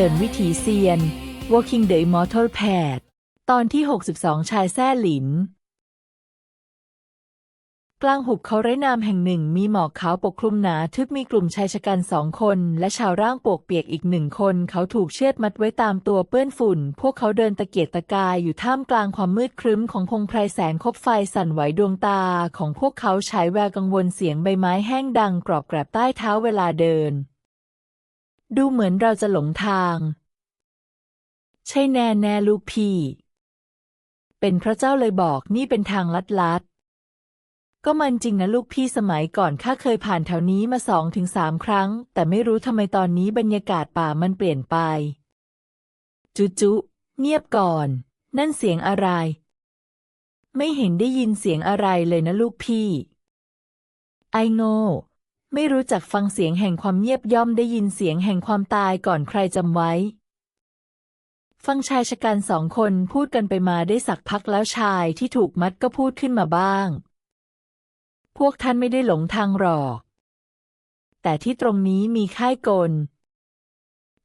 ดินวิถีเซียน Walking the Immortal Path ตอนที่ 62 ชายแซ่หลิน กลางหุบเขาไร้นามแห่งหนึ่งมีหมอกขาวปกคลุมหนาทึบมีกลุ่มชายชะกันสองคน และชาวร่างปวกเปียกอีกหนึ่งคน เขาถูกเชือดมัดไว้ตามตัวเปื้อนฝุ่น พวกเขาเดินตะเกียกตะกายอยู่ท่ามกลางความมืดครึ้มของพงไพรแสงคบไฟสั่นไหวดวงตา ของพวกเขาฉายแววกังวลเสียงใบไม้แห้งดังกรอบแกรบใต้เท้าเวลาเดิน ดูเหมือนเราจะหลงทาง ใช่แน่แน่ลูกพี่ เป็นพระเจ้าเลยบอกนี่เป็นทางลัดลัดๆก็มันจริงนะลูกพี่สมัยก่อนข้าเคยผ่านแถวนี้มาสองถึงสามครั้ง แต่ไม่รู้ทำไมตอนนี้บรรยากาศป่ามันเปลี่ยนไป จุจุเงียบก่อน นั่นเสียงอะไร ไม่เห็นได้ยินเสียงอะไรเลยนะลูกพี่ ไอโง่ ไม่รู้จักฟังเสียงแห่งความเงียบย่อมได้ยินเสียงแห่งความตายก่อนใครจำไว้ ฟังชายชะกันสองคนพูดกันไปมาได้สักพักแล้วชายที่ถูกมัดก็พูดขึ้นมาบ้าง พวกท่านไม่ได้หลงทางหรอก แต่ที่ตรงนี้มีค่ายกล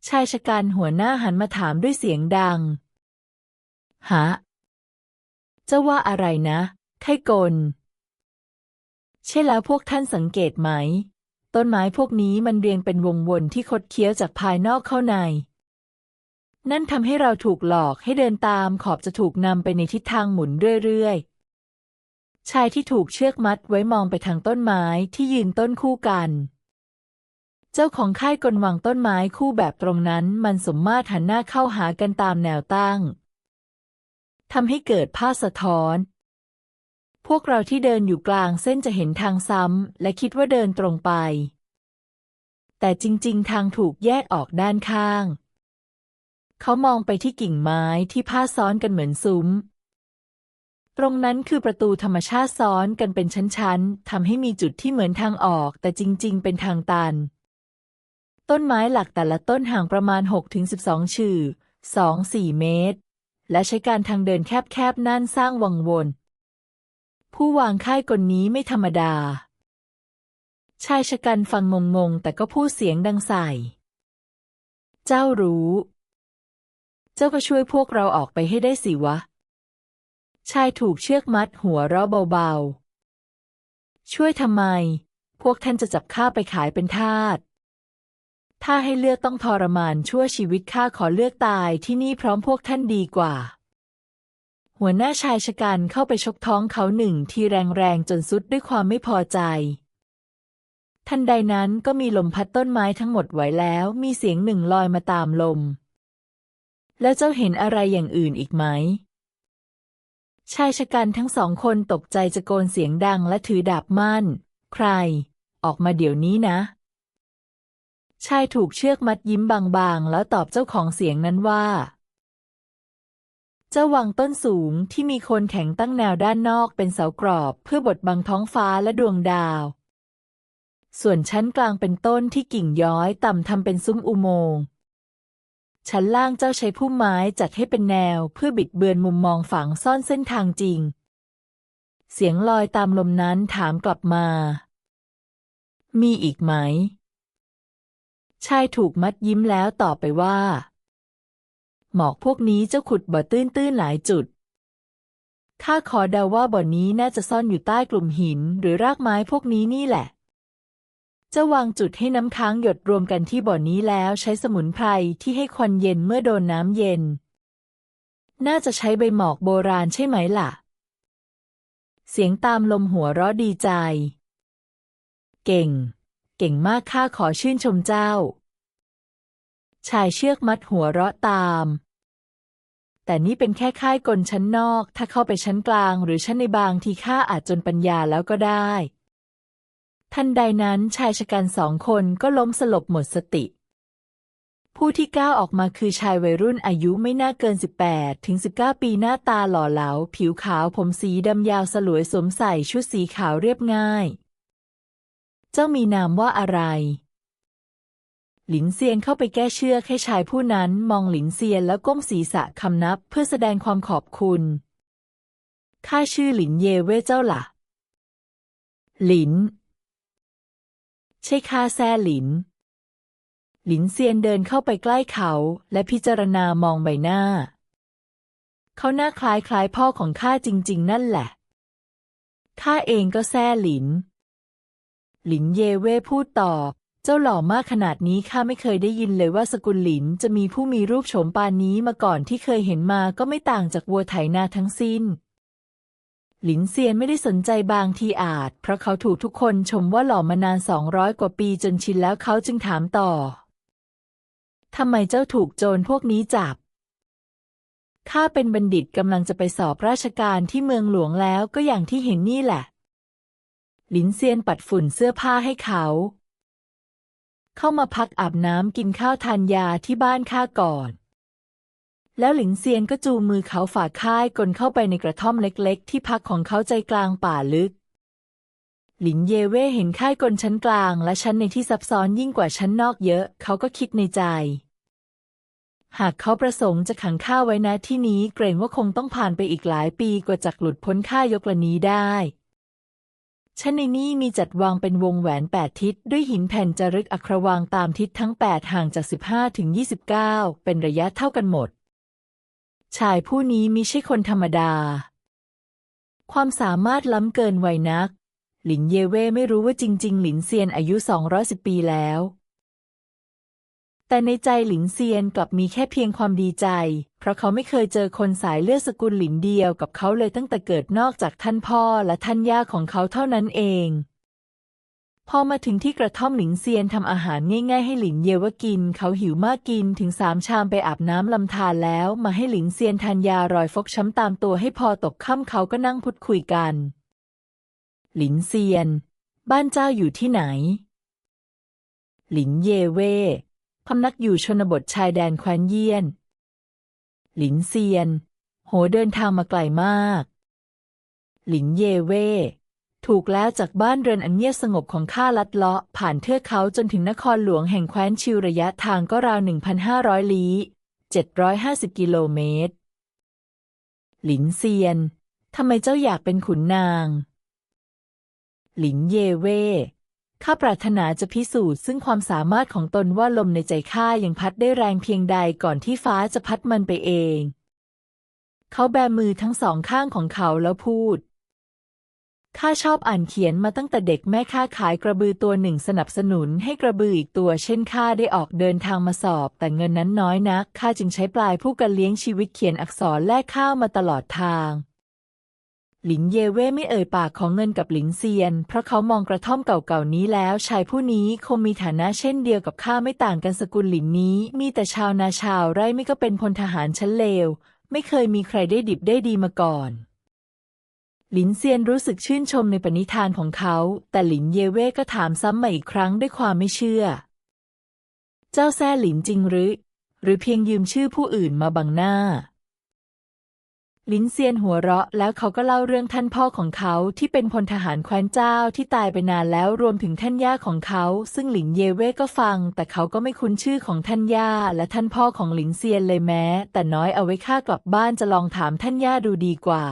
ชายชะกันหัวหน้าหันมาถามด้วยเสียงดัง ฮะเจ้าว่าอะไรนะ ค่ายกลใช่แล้วพวกท่านสังเกตไหม ต้นไม้พวกนี้มันเรียงเป็นวงวนที่คดเคี้ยวจากภายนอกเข้าใน นั่นทำให้เราถูกหลอกให้เดินตามขอบจะถูกนำไปในทิศทางหมุนเรื่อยๆ ชายที่ถูกเชือกมัดไว้มองไปทางต้นไม้ที่ยืนต้นคู่กัน เจ้าของค่ายกลวางต้นไม้คู่แบบตรงนั้นมันสมมาตรหันหน้าเข้าหากันตามแนวตั้งทำให้เกิดภาพสะท้อน พวกเราที่เดินอยู่กลางเส้นจะเห็นทางซ้ำ และคิดว่าเดินตรงไป แต่จริง ๆ ทางถูกแยกออกด้านข้าง เขามองไปที่กิ่งไม้ที่พาซ้อนกันเหมือนซุ้ม ตรงนั้นคือประตูธรรมชาติซ้อนกันเป็นชั้น ๆ ทำให้มีจุดที่เหมือนทางออก แต่จริง ๆ เป็นทางตัน ต้นไม้หลักแต่ละต้นห่างประมาณ 6-12 ชื่อ 2-4 เมตร และใช้การทางเดินแคบ ๆ นั่นสร้างวังวน ผู้วางค่ายกลนี้ไม่ธรรมดา ชายชะกันฟังงงๆแต่ก็พูดเสียงดังใส่ เจ้ารู้ เจ้าก็ช่วยพวกเราออกไปให้ได้สิวะ ชายถูกเชือกมัดหัวเราะเบาๆ ช่วยทำไม พวกท่านจะจับข้าไปขายเป็นทาสถ้าให้เลือกต้องทรมานชั่วชีวิตข้าขอเลือกตายที่นี่พร้อมพวกท่านดีกว่า หัวหน้าชายชะกันเข้าไปชกท้องเขาหนึ่งทีแรงๆจนสุดด้วยความไม่พอใจ ทันใดนั้นก็มีลมพัดต้นไม้ทั้งหมดไหวแล้ว มีเสียงหนึ่งลอยมาตามลม แล้วเจ้าเห็นอะไรอย่างอื่นอีกไหม ชายชะกันทั้งสองคนตกใจจะโกนเสียงดังและถือดาบมั่น ใคร ออกมาเดี๋ยวนี้นะ ชายถูกเชือกมัดยิ้มบางๆ แล้วตอบเจ้าของเสียงนั้นว่า เจ้าวังต้นสูงที่มีโคนแข็งตั้งแนวด้านนอกเป็นเสากรอบเพื่อบดบังท้องฟ้าและดวงดาว ส่วนชั้นกลางเป็นต้นที่กิ่งย้อยต่ำทำเป็นซุ้มอุโมงค์ชั้นล่างเจ้าใช้พุ่มไม้จัดให้เป็นแนวเพื่อบิดเบือนมุมมองฝังซ่อนเส้นทางจริง เสียงลอยตามลมนั้นถามกลับมา มีอีกไหม ชายถูกมัดยิ้มแล้วตอบไปว่า หมอกพวกนี้เจ้าขุดบ่อตื้นๆหลายจุด ข้าขอเดาว่าบ่อนี้น่าจะซ่อนอยู่ใต้กลุ่มหินหรือรากไม้พวกนี้นี่แหละเจ้าวางจุดให้น้ำค้างหยดรวมกันที่บ่อนี้แล้วใช้สมุนไพรที่ให้ควันเย็นเมื่อโดนน้ำเย็น น่าจะใช้ใบหมอกโบราณใช่ไหมล่ะ เสียงตามลมหัวเราะดีใจ เก่ง เก่งมากข้าขอชื่นชมเจ้าชายเชือกมัดหัวเราะตาม แต่นี่เป็นแค่ค่ายกลชั้นนอก ถ้าเข้าไปชั้นกลาง หรือชั้นในบางทีข้าอาจจนปัญญาแล้วก็ได้ ทันใดนั้นชายชะกันสองคนก็ล้มสลบหมดสติ ผู้ที่ก้าวออกมาคือชายวัยรุ่นอายุไม่น่าเกิน 18 ถึง 19 ปีหน้าตาหล่อเหลา ผิวขาวผมสีดำยาวสลวยสวมใส่ชุดสีขาวเรียบง่าย เจ้ามีนามว่าอะไร หลินเซียนเข้าไปแก้เชือกให้ชายผู้นั้นมองหลินเซียนแล้วก้มศีรษะคำนับเพื่อแสดงความขอบคุณ ข้าชื่อหลินเยเว่เจ้าล่ะ หลิน ใช่ข้าแซ่หลิน หลินเซียนเดินเข้าไปใกล้เขาและพิจารณามองใบหน้า เขาหน้าคล้ายคล้ายพ่อของข้าจริง ๆ นั่นแหละ ข้าเองก็แซ่หลิน หลินเยเว่พูดต่อ เจ้าหล่อมากขนาดนี้ข้าไม่เคยได้ยินเลยว่าสกุลหลินจะมีผู้มีรูปโฉมปานนี้มาก่อนที่เคยเห็นมาก็ไม่ต่างจากวัวไถนาทั้งสิ้น หลินเซียนไม่ได้สนใจบางทีอาจ เพราะเขาถูกทุกคนชมว่าหล่อมานานสองร้อยกว่าปีจนชินแล้วเขาจึงถามต่อทำไมเจ้าถูกโจรพวกนี้จับข้าเป็นบัณฑิตกำลังจะไปสอบราชการที่เมืองหลวงแล้วก็อย่างที่เห็นนี่แหละ หลินเซียนปัดฝุ่นเสื้อผ้าให้เขา เข้ามาพักอาบน้ำกินข้าวทานยาที่บ้านข้าก่อน แล้วหลินเซียนก็จูงมือเขาฝ่าค่ายกลนเข้าไปในกระท่อมเล็กๆ ที่พักของเขาใจกลางป่าลึก หลินเยเว่เห็นค่ายกลชั้นกลางและชั้นในที่ซับซ้อนยิ่งกว่าชั้นนอกเยอะ เขาก็คิดในใจ หากเขาประสงค์จะขังข้าไว้ณที่นี้เกรงว่าคงต้องผ่านไปอีกหลายปีกว่าจะหลุดพ้นข้ายกละนี้ได้ ชั้นในนี้มีจัดวางเป็นวงแหวนแปดทิศ ด้วยหินแผ่นจารึกอัครวางตามทิศทั้งแปดห่างจากสิบห้าถึงยี่สิบเก้าเป็นระยะเท่ากันหมด ชายผู้นี้มิใช่คนธรรมดา ความสามารถล้ำเกินวัยนัก หลินเยเว่ไม่รู้ว่าจริง ๆ หลินเซียนอายุ 210 ปีแล้ว แต่ในใจหลินเซียนกลับมีแค่เพียงความดีใจ เพราะเขาไม่เคยเจอคนสายเลือดสกุลหลินเดียวกับเขาเลยตั้งแต่เกิดนอกจากท่านพ่อและท่านย่าของเขาเท่านั้นเอง พอมาถึงที่กระท่อมหลินเซียนทำอาหารง่ายๆให้หลินเยวกิน เขาหิวมากกินถึงสามชามไปอาบน้ำลำธารแล้วมาให้หลินเซียนทานยารอยฟกช้ำตามตัวให้พอตกค่ำเขาก็นั่งพูดคุยกัน หลินเซียน บ้านเจ้าอยู่ที่ไหน หลินเยเว่ พำนักอยู่ชนบทชายแดนแคว้นเยี่ยน หลินเซียน โหเดินทางมาไกลมาก หลินเยเว่ถูกแล้วจากบ้านเรือนอันเงียบสงบของข้าลัดเลาะ ผ่านเทือกเขาจนถึงนครหลวงแห่งแคว้นชิวระยะทางก็ราว 1,500 ลี้ 750 กิโลเมตร หลินเซียน ทำไมเจ้าอยากเป็นขุนนาง หลินเยเว่ ข้าปรารถนาจะพิสูจน์ซึ่งความสามารถของตนว่าลมในใจข้ายังพัดได้แรงเพียงใดก่อนที่ฟ้าจะพัดมันไปเอง เขาแบมือทั้งสองข้างของเขาแล้วพูดข้าชอบอ่านเขียนมาตั้งแต่เด็กแม่ข้าขายกระบือตัวหนึ่งสนับสนุนให้กระบืออีกตัวเช่นข้าได้ออกเดินทางมาสอบ แต่เงินนั้นน้อยนักข้าจึงใช้ปลายผู้กันเลี้ยงชีวิตเขียนอักษรแลกข้าวมาตลอดทาง หลินเยเว่ไม่เอ่ยปากของเงินกับหลินเซียน เพราะเขามองกระท่อมเก่าๆนี้แล้ว ชายผู้นี้คงมีฐานะเช่นเดียวกับข้าไม่ต่างกันสกุลหลินนี้ มีแต่ชาวนาชาวไร่ไม่ก็เป็นพลทหารชั้นเลว ไม่เคยมีใครได้ดิบได้ดีมาก่อนหลินเซียนรู้สึกชื่นชมในปณิธานของเขา แต่หลินเยเว่ก็ถามซ้ำมาอีกครั้งด้วยความไม่เชื่อ เจ้าแซ่หลินจริงหรือ หรือเพียงยืมชื่อผู้อื่นมาบังหน้า ลินเซียนหัวเราะแล้วเขาก็เล่าเรื่องท่านพ่อของเขาที่เป็นพลทหารแคว้นเจ้าที่ตายไปนานแล้วรวมถึงท่านย่าของเขา ซึ่งหลินเยเว่ก็ฟัง แต่เขาก็ไม่คุ้นชื่อของท่านย่าและท่านพ่อของหลินเซียนเลยแม้ แต่น้อยเอาไว้ค่ากลับบ้านจะลองถามท่านย่าดูดีกว่า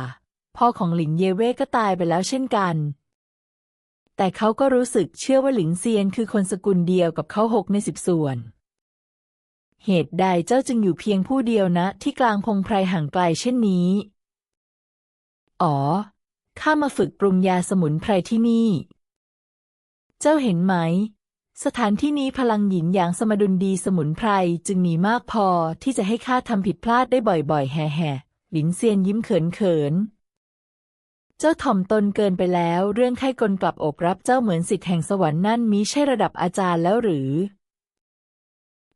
พ่อของหลินเยเว่ก็ตายไปแล้วเช่นกัน แต่เขาก็รู้สึกเชื่อว่าหลินเซียนคือคนสกุลเดียวกับเขาหกในสิบส่วนเหตุใดเจ้าจึงอยู่เพียงผู้เดียวนะ ที่กลางพงไพรห่างไกลเช่นนี้ อ๋อ ข้ามาฝึกปรุงยาสมุนไพรที่นี่ เจ้าเห็นไหม สถานที่นี้พลังหยินหยางสมดุลดีสมุนไพรจึงมีมากพอที่จะให้ข้าทำผิดพลาดได้บ่อยๆ แห่ๆหลินเซียนยิ้มเขินๆเจ้าถ่อมตนเกินไปแล้ว เรื่องไข้กลกลับอบรับเจ้าเหมือนสิทธิ์แห่งสวรรค์นั่นมิใช่ระดับอาจารย์แล้วหรือ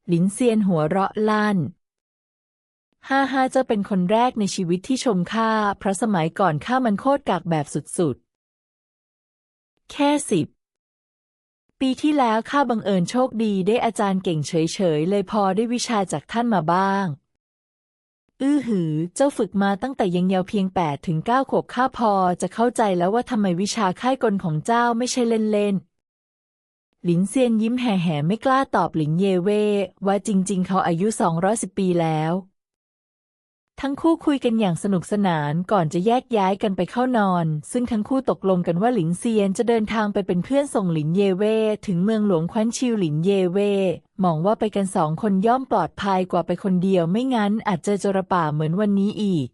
หลินเซียนหัวเราะลั่น ฮ่าฮ่าเจ้าเป็นคนแรกในชีวิตที่ชมข้าเพราะสมัยก่อนข้ามันโคตรกากแบบสุดๆ แค่สิบปีที่แล้วข้าบังเอิญโชคดีได้อาจารย์เก่งเฉยๆ เลยพอได้วิชาจากท่านมาบ้าง อื้อหือ เจ้าฝึกมาตั้งแต่ยังเยาว์เพียงแปดถึงเก้าขวบข้าพอจะเข้าใจแล้วว่าทำไมวิชาค่ายกลของเจ้าไม่ใช่เล่นๆ หลินเซียนยิ้มแห่ๆไม่กล้าตอบหลินเยเว่ว่าจริงๆ เขาอายุสองร้อยสิบปีแล้ว ทั้งคู่คุยกันอย่างสนุกสนานก่อนจะแยกย้ายกันไปเข้านอน ซึ่งทั้งคู่ตกลงกันว่าหลินเซียนจะเดินทางไปเป็นเพื่อนส่งหลินเยเว่ถึงเมืองหลวงควันชิวหลินเยเว่มองว่าไปกันสองคนย่อมปลอดภัยกว่าไปคนเดียวไม่งั้นอาจเจอจรป่าเหมือนวันนี้อีก